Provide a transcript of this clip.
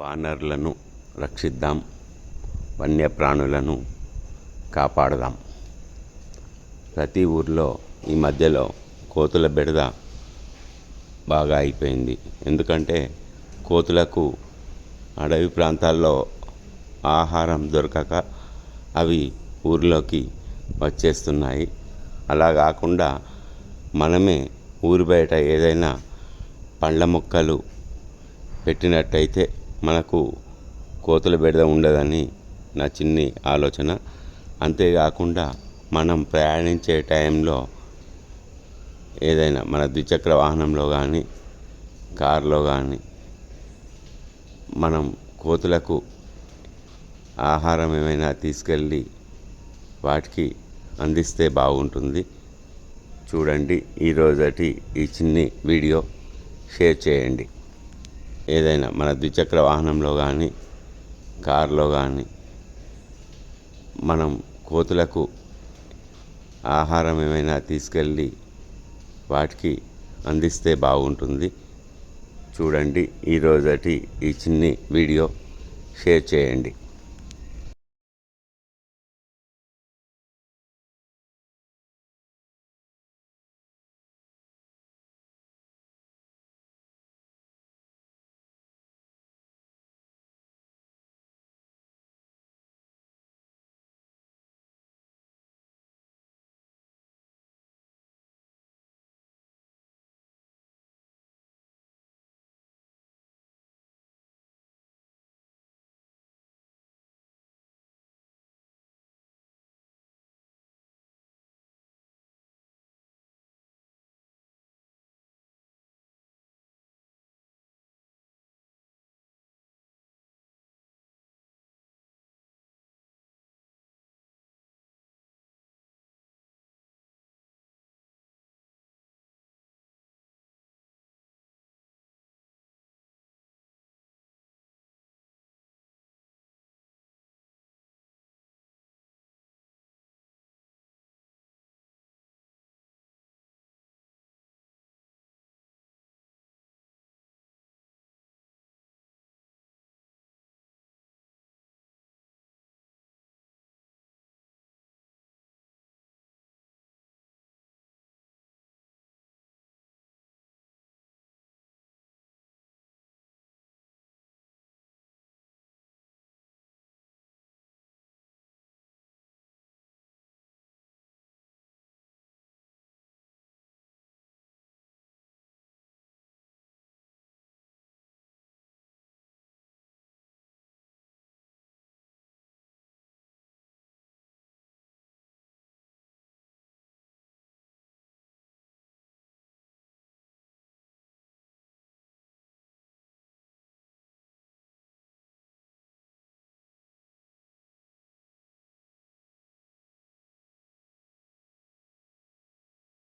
వానరులను రక్షిద్దాం వన్యప్రాణులను కాపాడదాం. ప్రతి ఊర్లో ఈ మధ్యలో కోతుల బెడద బాగా అయిపోయింది. ఎందుకంటే కోతులకు అడవి ప్రాంతాల్లో ఆహారం దొరకక అవి ఊర్లోకి వచ్చేస్తున్నాయి. అలా కాకుండా మనమే ఊరి బయట ఏదైనా పండ్ల మొక్కలు పెట్టినట్టయితే మనకు కోతుల బెడద ఉండదని నా చిన్ని ఆలోచన. అంతేకాకుండా మనం ప్రయాణించే టైంలో ఏదైనా మన ద్విచక్ర వాహనంలో కానీ కారులో కానీ మనం కోతులకు ఆహారం ఏమైనా తీసుకెళ్ళి వాటికి అందిస్తే బాగుంటుంది. చూడండి ఈరోజటి ఈ చిన్ని వీడియో షేర్ చేయండి. ఏదైనా మన ద్విచక్ర వాహనంలో కానీ కారులో కానీ మనం కోతులకు ఆహారం ఏమైనా తీసుకెళ్ళి వాటికి అందిస్తే బాగుంటుంది. చూడండి ఈరోజటి ఈ చిన్ని వీడియో షేర్ చేయండి.